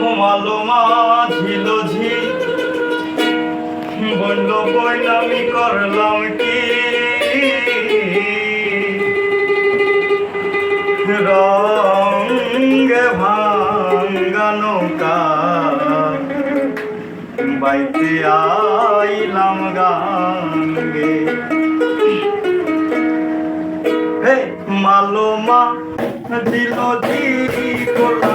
ঘুমালো মা ঝিলঝি বলল বইলামি করলাম কি? রঙ্গে ভাঙ্গানো কা বাইতে আইলাম গাঙ্গে। হে মালো মা দিল জি করল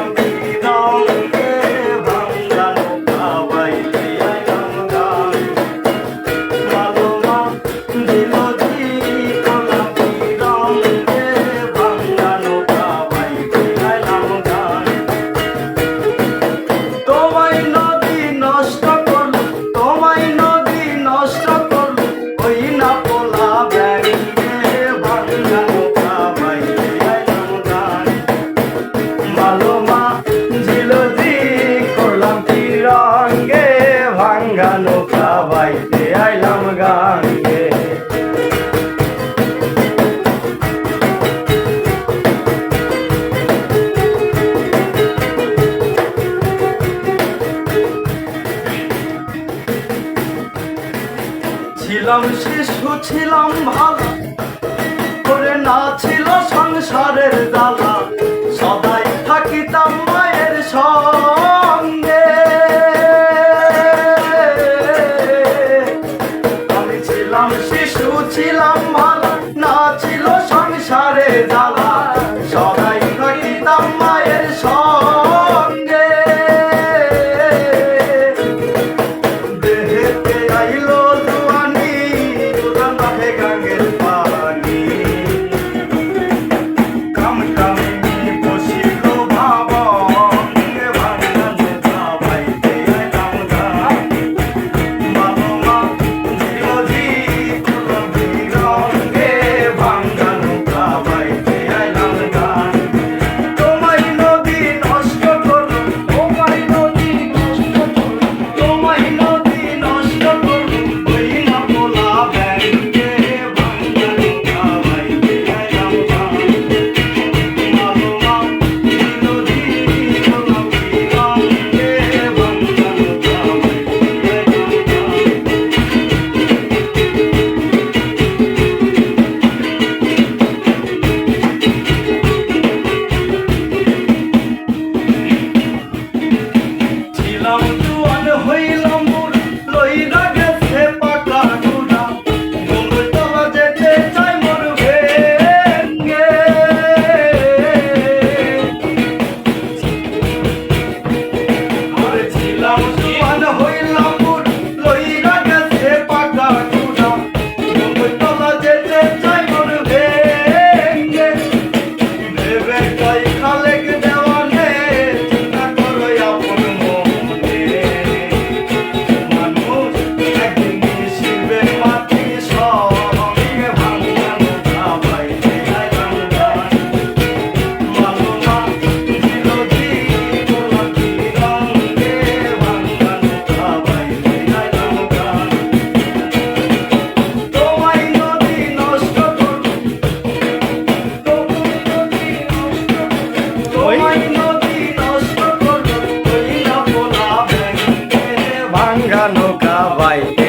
ছিলাম শিশু ছিলাম ভালো। করে না ছিল সংসারের দাল নৌকা বাইতে